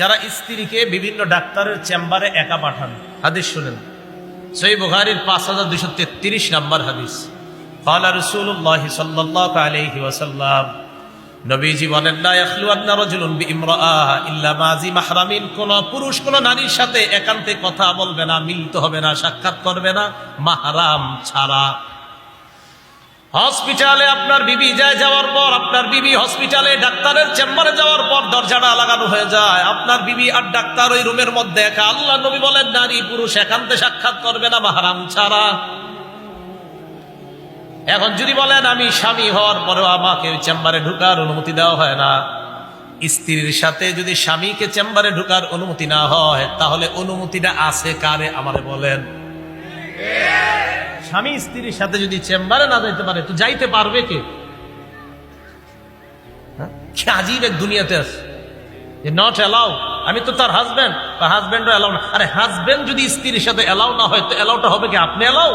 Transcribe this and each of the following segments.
যারা স্ত্রীকে বিভিন্ন ডাক্তারের চেম্বারে একা পাঠান হাদিস শুনেন সই বুখারির পাঁচ হাজার দুশো তেত্রিশ নাম্বার হাদিস قال رسول الله صلى الله عليه وسلم নবীজি বলেন না ইয়াখলুয়ান্না রাজুলুন বিইমরাআহ ইল্লা মাজি মাহরামিন কোন পুরুষ কোন নারীর সাথে একান্তে কথা বলবে না মিলিত হবে না সাক্ষাৎ করবে না মাহরাম ছাড়া হসপিটালে আপনার বিবি যায় যাওয়ার পর, আপনার বিবি হসপিটালে ডাক্তারের চেম্বারে যাওয়ার পর দরজাটা লাগানো হয়ে যায়। আপনার বিবি আর ডাক্তার ওই রুমের মধ্যে একা। আল্লাহ নবী বলেন, নারী পুরুষ একান্তে সাক্ষাৎ করবে না মাহারাম ছাড়া। এখন যদি বলেন, আমি স্বামী হওয়ার পরেও আমাকে ওই চেম্বারে ঢুকার অনুমতি দেওয়া হয় না। স্ত্রীর সাথে যদি স্বামীকে চেম্বারে ঢুকার অনুমতি না হয়, তাহলে অনুমতিটা আছে কারে আমারে বলেন? স্বামী স্ত্রীর সাথে যদি চেম্বারে না যাইতে পারে, তো যাইতে পারবে কে? হ্যাঁ? আজীব এক দুনিয়াতে যে নট অ্যালাউ আমি তো তার হাজবেন্ড বা হাজবেন্ডও অ্যালাউ না। আরে হাজবেন্ড যদি স্ত্রীর সাথে অ্যালাউ না হয়, তো অ্যালাউটা হবে কি? আপনি অ্যালাউ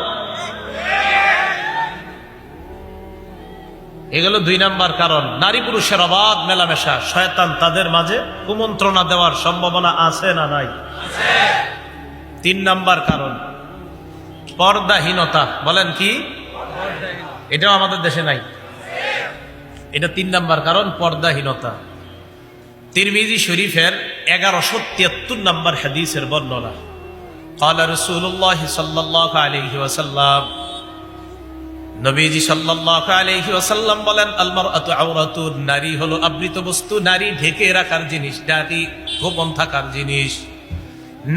এগুলো দুই নাম্বার কারণ। নারী পুরুষের অবাধ মেলামেশা। শয়তান তাদের মাঝে কুমন্ত্রণা দেওয়ার সম্ভাবনা আছে না নাই? তিন নাম্বার কারণ। পর্দাহীনতা বলেন কি এটাও আমাদের দেশে নাই এটা তিন নাম্বার কারণ পর্দাহীনতা তিরমিজি শরীফের এগারোশো তিয়াত্তর নাম্বার হাদিসের বর্ণনা قال رسول الله صلى الله عليه وسلم নবীজি সাল্লাল্লাহু আলাইহি ওয়াসাল্লাম বলেন আল মারআতু আওরাতুন নারী হলো আবৃত বস্তু নারী ঢেকে রাখার জিনিস নারী গোপন থাকার জিনিস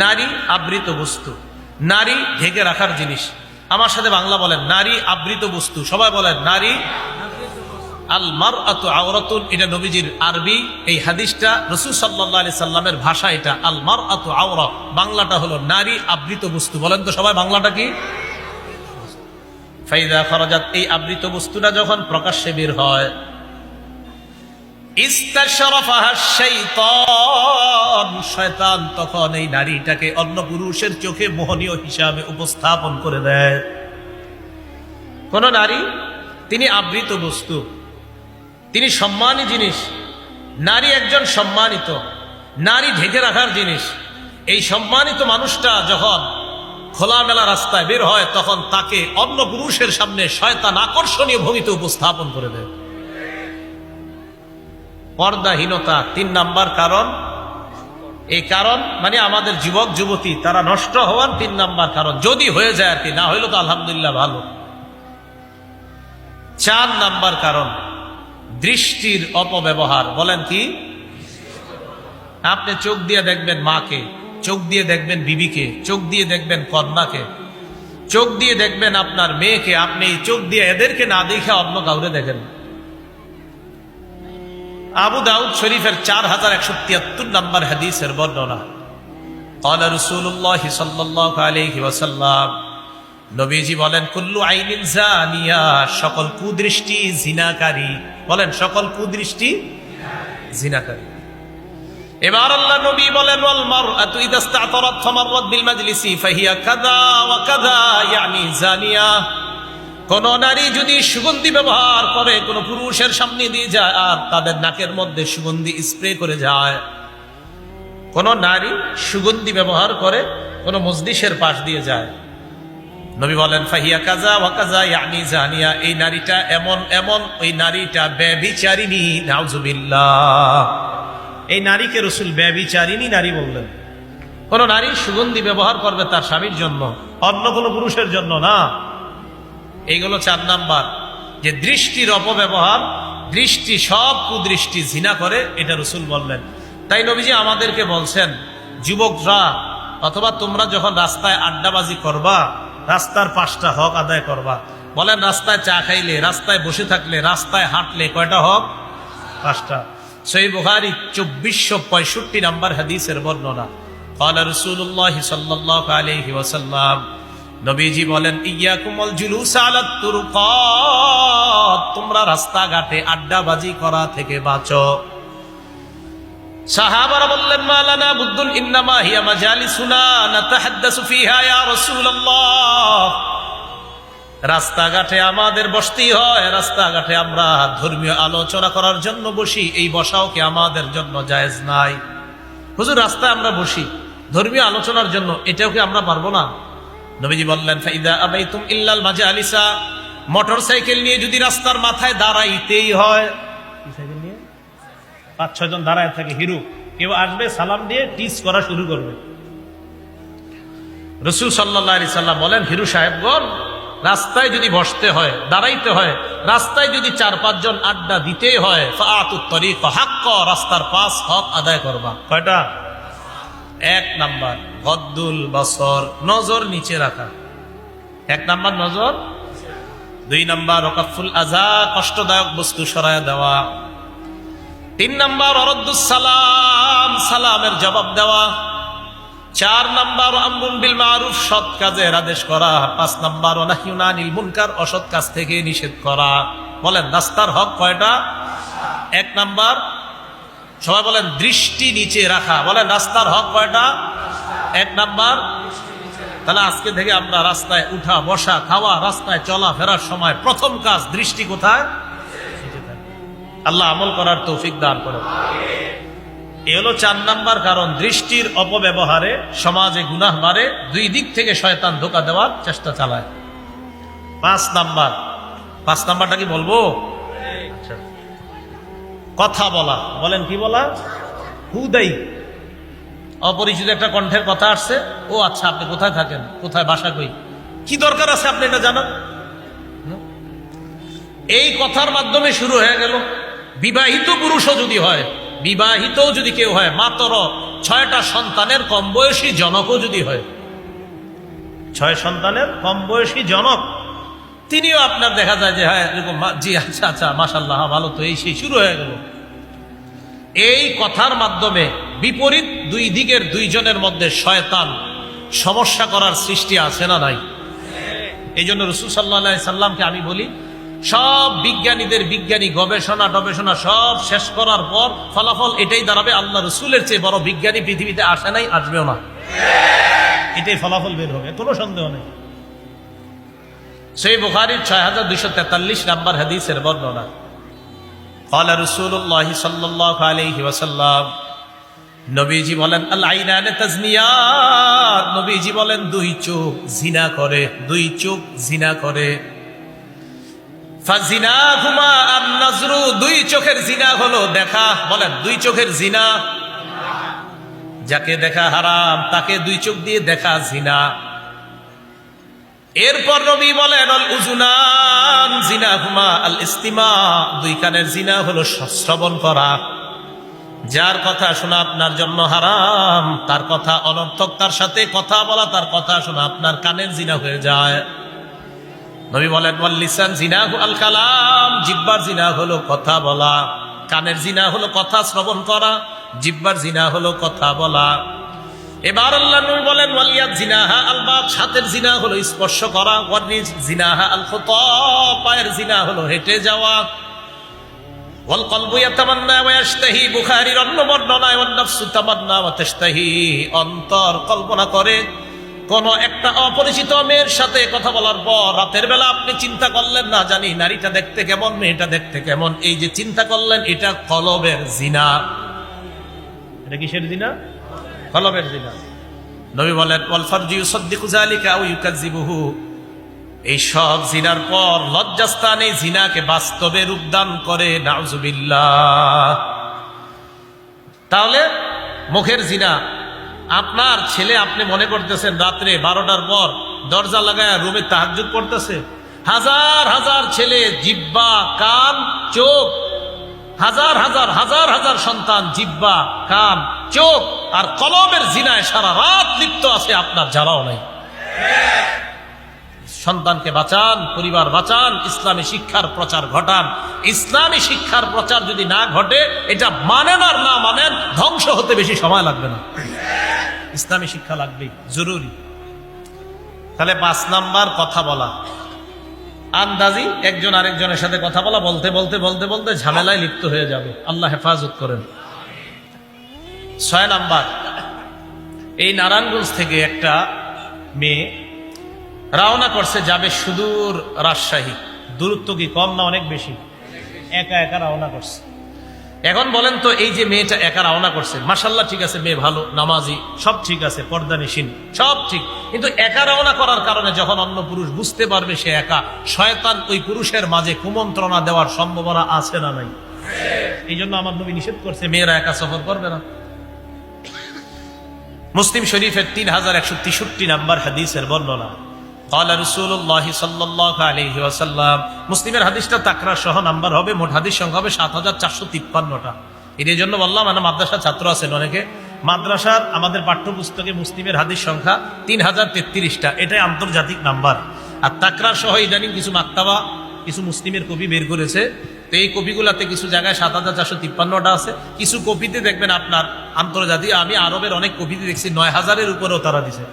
নারী আবৃত বস্তু নারী ঢেকে রাখার জিনিস। আমার সাথে বাংলা বলেন, নারী আবৃত বস্তু। সবাই বলেন, নারী আল মার আত আওরাতুন। এটা নবীজির আরবি। এই হাদিসটা রসুল সাল্লাহ আলি সাল্লামের ভাষা এটা। আল মার আত আওরা। বাংলাটা হলো নারী আবৃত বস্তু। বলেন তো সবাই বাংলাটা কি? ফাইদা খরজাত। এই আবৃত বস্তুটা যখন প্রকাশ্যে বের হয় শয়তান তখন এই নারীটাকে অন্য পুরুষের চোখে মোহনীয় হিসাবে উপস্থাপন করে দেয়। কোন নারী, তিনি আবৃত বস্তু, তিনি সম্মানী জিনিস, নারী একজন সম্মানিত, নারী ঢেকে রাখার জিনিস। এই সম্মানিত মানুষটা যখন খোলামেলা রাস্তায় বের হয়, তখন তাকে অন্য পুরুষের সামনে শয়তান আকর্ষণীয় ভঙ্গিতে উপস্থাপন করে দেয়। পর্দাহীনতা, তিন নাম্বার কারণ। এই কারণ মানে আমাদের যুবক, যুবতী, তারা নষ্ট হওয়ার তিন নাম্বার কারণ। যদি হয়ে যায় আর কি, না হইলে তো আলহামদুলিল্লাহ ভালো। চার নাম্বার কারণ, দৃষ্টির অপব্যবহার। বলেন কি? আপনি চোখ দিয়ে দেখবেন মাকে, চোখ দিয়ে দেখবেন বিবিকে, চোখ দিয়ে দেখবেন কন্যাকে, চোখ দিয়ে দেখবেন আপনার মেয়েকে, আপনি চোখ দিয়ে এদেরকে না দেখে অন্য কাউরে দেখেন। আবু দাউদ শরীফের চার হাজার একশো তিয়াত্তর নম্বর হাদিসের বর্ণনা قال رسول الله صلى الله عليه وسلم নবীজি বলেন কুল্লু আইনিন জানিয়া সকল কুদৃষ্টি জিনাকারী বলেন সকল কুদৃষ্টি জিনাকারী এবার আল্লাহ নবী বলেন ওয়াল মারআতু ইদা ইসতাতরাত ফামাররাত বিল মাজলিসি ফাহিয়া কাযা ওয়া কাযা ইয়ানি জানিয়া কোন নারী যদি সুগন্ধি ব্যবহার করে, কোন পুরুষের সামনে দিয়ে যায় আর তাদের নাকের মধ্যে সুগন্ধি স্প্রে করে যায়, কোন নারী সুগন্ধি ব্যবহার করে কোন মজলিসের পাশ দিয়ে যায়। নবী বলেন, ফাহিয়া কাজা ওয়া কাজা ইয়ানি জানিয়া, এই নারীটা এমন এমন, ওই নারীটা ব্যবিচারিণী, নাউজুবিল্লাহ। এই নারীকে রসুল ব্যবিচারিণী নারী বললেন। কোন নারী সুগন্ধি ব্যবহার করবে তার স্বামীর জন্য, অন্য কোনো পুরুষের জন্য না। এইগুলো চার নাম্বার যে দৃষ্টির অপব্যবহার দৃষ্টি সব কুদৃষ্টি জিনা করে এটা রসুল বললেন তাই নবীজি আমাদেরকে বলছেন যুবকরা অথবা তোমরা যখন রাস্তায় আড্ডাবাজি করবা রাস্তার পাঁচটা হক আদায় করবা বলেন রাস্তায় চা খাইলে রাস্তায় বসে থাকলে রাস্তায় হাঁটলে কয়টা হক পাঁচটা সেই বুখারি চব্বিশশো পঁয়ষট্টি নাম্বার হাদিসের বর্ণনা قال رسول الله صلى الله عليه وسلم নবীজি বলেন, ইয়াকুমল জুলুস আলাত তুরকাত। তোমরা রাস্তাঘাটে আড্ডাবাজি করা থেকে বাঁচো। সাহাবারা বললেন, মালানা বুদ্দুল ইন্নামা হিয়া ইয়া রাস্তাঘাটে আমাদের বসতেই হয়, রাস্তাঘাটে আমরা ধর্মীয় আলোচনা করার জন্য বসি, এই বসাও কি আমাদের জন্য জায়েজ নাই? হুজুর, রাস্তায় আমরা বসি, ধর্মীয় আলোচনার জন্য, এটাও কি আমরা পারব না? নবীজি বললেন ফাইদা আবাইতুম ইল্লাল মাজা আলিসা মোটর সাইকেল নিয়ে যদি রাস্তার মাথায় দাঁড়াইতেই হয় সাইকেল নিয়ে? পাঁচ ছয় জন দাঁড়ায় থাকে হিরু। কেউ আসবে সালাম দিয়ে টিস করা শুরু করবে। রসুল সাল্লাহ আলি সাল্লাম বলেন হিরু সাহেবগণ রাস্তায় যদি বসতে হয় দাঁড়াইতে হয় রাস্তায় যদি চার পাঁচজন আড্ডা দিতেই হয় রাস্তার পাস হক আদায় করবা। কয়টা? এক নাম্বার, গদ্দুল বসর নজর নিচে রাখা। এক নাম্বার, নজর? দুই নাম্বার রকাফুল আজা কষ্টদায়ক বস্তু সরায় দেওয়া। তিন নাম্বার সালাম সালামের জবাব দেওয়া। চার নাম্বার, আমরুন বিল মারুফ, সৎ কাজের আদেশ করা। পাঁচ নাম্বার অনাহিউনা নীল মুনকার, অসৎ কাজ থেকে নিষেধ করা। বলেন, রাস্তার হক কয়টা? এক নাম্বার সবাই বলেন, দৃষ্টি নিচে রাখা। বলেন, রাস্তার হক কয়টা? এক নাম্বার, তাহলে আজকে থেকে আমরা রাস্তায় উঠা, বসা, খাওয়া, রাস্তায় চলা, ফেরার সময় প্রথম কাজ দৃষ্টি কোথায়? আল্লাহ আমল করার তৌফিক দান করে এ হলো চার নাম্বার কারণ, দৃষ্টির অপব্যবহারে সমাজে গুনাহ বাড়ে দুই দিক থেকে শয়তান ধোকা দেওয়ার চেষ্টা চালায়। পাঁচ নাম্বার, পাঁচ নাম্বারটা কি বলব। কথা বলা। বলেন, কি বলা? হুদাই অপরিচিত একটা কণ্ঠের কথা আসছে। ও আচ্ছা আপনি কোথায় থাকেন? কোথায়, বাসা কই? কি দরকার আছে আপনি এটা জানান? এই কথার মাধ্যমে শুরু হয়ে গেল। বিবাহিত পুরুষও যদি হয় বিবাহিত যদি কেউ হয়, মাতর ছয়টা সন্তানের কম বয়সী জনকও যদি হয়। ছয় সন্তানের কম বয়সী জনক। তিনিও আপনার দেখা যায় যে হ্যাঁ জি আচ্ছা আচ্ছা মাসাল্লাহ ভালো তো, এই সেই শুরু হয়ে গেল। এই কথার মাধ্যমে বিপরীত দুই দিকের দুইজনের মধ্যে শয়তান সমস্যা করার সৃষ্টি আছে না নাই? এই জন্য রসুল সাল্লাহ সাল্লামকে আমি বলি, সব বিজ্ঞানীদের বিজ্ঞানী গবেষণা গবেষণা সব শেষ করার পর ফলাফল এটাই দাঁড়াবে, আল্লাহ রসুলের চেয়ে বড় বিজ্ঞানী পৃথিবীতে আসে নাই, আসবেও না। এটাই ফলাফল বের হবে, কোনো সন্দেহ নেই। সেই বুখারির ছয় হাজার দুইশো তেতাল্লিশ নাম্বার হাদিসের বর্ণনা। কলা রসুল্লাহ নবীজি বলেন আল্লাইনানে তাজনিয়াত নবীজি বলেন, দুই চোখ জিনা করে, দুই চোখ জিনা করে। দুই চোখের জিনা হলো দেখা। বলেন, দুই চোখের জিনা? যাকে দেখা হারাম, তাকে দুই চোখ দিয়ে দেখা জিনা। এরপর নবী বলেন, আল উজুনান জিনা হুমা আল ইস্তিমা। দুই কানের জিনা হলো শ্রবণ করা। যার কথা শোনা আপনার জন্য হারাম, তার কথা অনর্থক, তার সাথে কথা বলা, তার কথা শোনা আপনার কানের জিনা হয়ে যায়। নবী বলেন ওয়াল্লিসান জিনা আল কালাম। জিব্বার জিনা হলো কথা বলা। কানের জিনা হলো কথা শ্রবণ করা। জিব্বার জিনা হলো কথা বলা। এবার আল্লাহ নবী বলেন ওয়ালিয়াত জিনাহা আল বাপ হাতের জিনা হলো স্পর্শ করা ওয়ারিজ জিনাহা আল খুতা পায়ের জিনা হলো হেঁটে যাওয়া। অন্তর কল্পনা করে, কোন একটা অপরিচিত মেয়ের সাথে কথা বলার পর রাতের বেলা আপনি চিন্তা করলেন, না জানি নারীটা দেখতে কেমন, মেয়েটা দেখতে কেমন? এই যে চিন্তা করলেন, এটা কলবের জিনা। এটা কিসের জিনা? এই সব জিনার পর জিনাকে বাস্তবে রূপদান করে তাহলে মুখের জিনা, আপনার ছেলে আপনি মনে করতেছেন রাত্রে বারোটার পর দরজা লাগায় রুমে তাহাজুদ করতেছে হাজার হাজার ছেলে, জিব্বা, কান, চোখ, হাজার হাজার হাজার হাজার সন্তান, জিব্বা, কান চোখ আর কলমের জিনায় সারা রাত লিপ্ত আছে আপনার যারাও নাই। সন্তানকে বাঁচান, পরিবার বাঁচান, ইসলামী শিক্ষার প্রচার ঘটান। ইসলামী শিক্ষার প্রচার যদি না ঘটে, এটা মানেন আর না মানেন, ধ্বংস হতে বেশি সময় লাগবে না। ইসলামী শিক্ষা লাগবে জরুরি। তাহলে পাঁচ নাম্বার কথা বলা। আন্দাজি একজন আরেকজনের সাথে কথা বলা, বলতে বলতে বলতে বলতে ঝামেলায় লিপ্ত হয়ে যাবে। আল্লাহ হেফাজত করেন। ছয় নাম্বার। এই নারায়ণগঞ্জ থেকে একটা মেয়ে রওনা করছে, যাবে সুদূর রাজশাহী। দূরত্ব কি কম না অনেক বেশি? একা একা রওনা করছে। এখন বলেন তো, এই যে মেয়েটা একা রওনা করছে মাসাল্লাহ ঠিক আছে, মেয়ে ভালো, নামাজি, সব ঠিক আছে পর্দা নিশিন সব ঠিক। কিন্তু একা রওনা করার কারণে যখন অন্য পুরুষ বুঝতে পারবে সে একা, শয়তান ওই পুরুষের মাঝে কুমন্ত্রণা দেওয়ার সম্ভাবনা আছে না নাই? এই জন্য আমার নবী নিষেধ করছে, মেয়েরা একা সফর করবে না। মুসলিম শরীফের তিন হাজার একশো তেষট্টি নাম্বার হাদিসের বর্ণনা। কলা রসুল্লাহ সাল্লাহ আলহি আসাল্লাম মুসলিমের হাদিসটা তাকরা সহ নাম্বার হবে, মোট হাদিস সংখ্যা হবে সাত হাজার চারশো তিপ্পান্নটা। এদের জন্য বললাম মানে মাদ্রাসার ছাত্র আছেন অনেকে। মাদ্রাসার আমাদের পাঠ্যপুস্তকে মুসলিমের হাদিস সংখ্যা তিন হাজার তেত্রিশটা। এটাই আন্তর্জাতিক নাম্বার। আর তাকরা সহ ইদানিং কিছু মাক্তাবা, কিছু মুসলিমের কবি বের করেছে। তো এই কপিগুলাতে কিছু জায়গায় সাত হাজার চারশো তিপ্পান্নটা আছে। কিছু কপিতে দেখবেন আপনার আন্তর্জাতিক আমি আরবের অনেক কপিতে দেখছি, নয় হাজারের উপরেও তারা দিছে।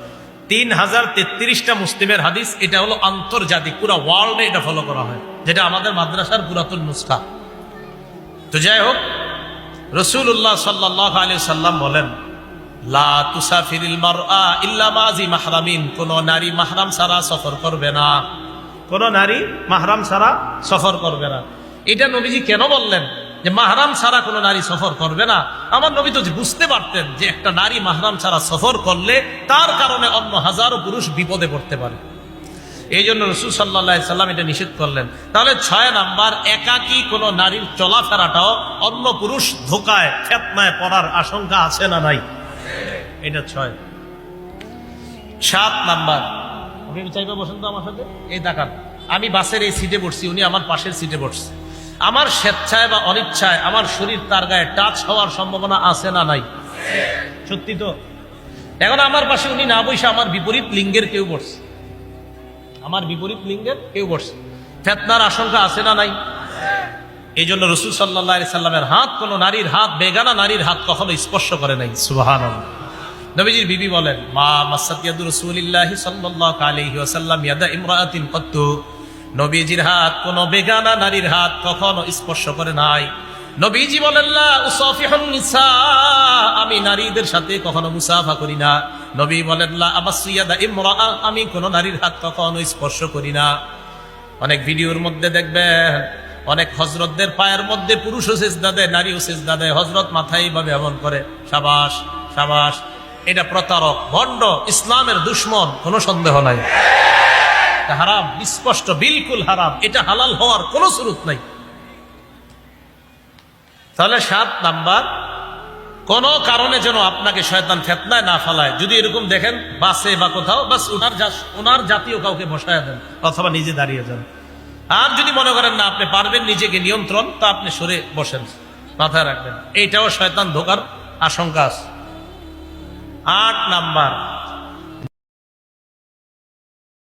তিন হাজার তেত্রিশটা মুসলিমের হাদিস, এটা হলো আন্তর্জাতিক, পুরো ওয়ার্ল্ডে এটা ফলো করা হয়, যেটা আমাদের মাদ্রাসার পুরাতন নুসখা। তো যাই হোক রসুল্লাহ সাল্লাহ আলী সাল্লাম বলেন কোন নারী মাহরাম ছাড়া সফর করবে না। কোন নারী মাহরাম ছাড়া সফর করবে না। এটা নবীজি কেন বললেন? যে মাহরাম ছাড়া কোনো নারী সফর করবে না। আমার নবী তো বুঝতে পারতেন যে একটা নারী মাহরাম ছাড়া সফর করলে তার কারণে অন্য হাজারো পুরুষ বিপদে পড়তে পারে। এই জন্য রসুল সাল্লাহ সাল্লাম এটা নিষেধ করলেন। তাহলে ছয় নাম্বার, একাকী কোনো নারীর চলাফেরাটাও অন্য পুরুষ ধোকায়, ফেতনায় পড়ার আশঙ্কা আছে না নাই? এটা ছয়। সাত নাম্বার। আপনি চাইবা বসেন তো আমার সাথে? এই দেখান। আমি বাসের এই সিটে বসছি, উনি আমার পাশের সিটে বসছে। আমার স্বেচ্ছায় বা অনিচ্ছায় আমার শরীর তার গায়ে টাচ হওয়ার সম্ভাবনা আছে না নাই? সত্যি তো? এখন আমার পাশে উনি না বসে আমার বিপরীত লিঙ্গের কেউ বসছে। আমার বিপরীত লিঙ্গের কেউ বসছে। ফেতনার আশঙ্কা আছে না নাই? এই জন্য রসুল সাল্লাহ সাল্লামের হাত, কোন নারীর হাত, বেগানা নারীর হাত কখনো স্পর্শ করে নাই। সুবাহান নবীজির বিবি বলেন, মা মাসাতিয়াদু রসুলিল্লাহি সাল্লাল্লাহু আলাইহি ওয়াসাল্লাম ইয়াদা ইমরাআতিন কত্তু। নবীজির হাত, কোন বেগানা নারীর হাত কখনো স্পর্শ করে নাই। নবীজি বলেন আমি নারীদের সাথে কখনো মুসাফা করি না। নবী বলেন আমি কোন নারীর হাত কখনো স্পর্শ করি না। অনেক ভিডিওর মধ্যে দেখবেন, অনেক হজরতদের পায়ের মধ্যে পুরুষও সেজদা দেয়, নারীও সেজদা দেয়। হজরত মাথায় এইভাবে এমন করে, সাবাস সাবাস এটা প্রতারক, ভণ্ড, ইসলামের দুশ্মন, কোনো সন্দেহ নাই। এটা হারাম স্পষ্ট বিলকুল হারাম, এটা হালাল হওয়ার কোনো সুরুত নাই। তাহলে সাত নাম্বার, কোন কারণে যেন আপনাকে শয়তান ফেতনায় না ফালায়? যদি এরকম দেখেন, বাসে বা কোথাও, বাস ওনার ওনার জাতীয় কাউকে বসায় দেন, অথবা নিজে দাঁড়িয়ে যান। আর যদি মনে করেন, না, আপনি পারবেন নিজেকে নিয়ন্ত্রণ, তা আপনি সরে বসেন, মাথায় রাখবেন। এইটাও শয়তান ধোকার আশঙ্কা আছে। আট নাম্বার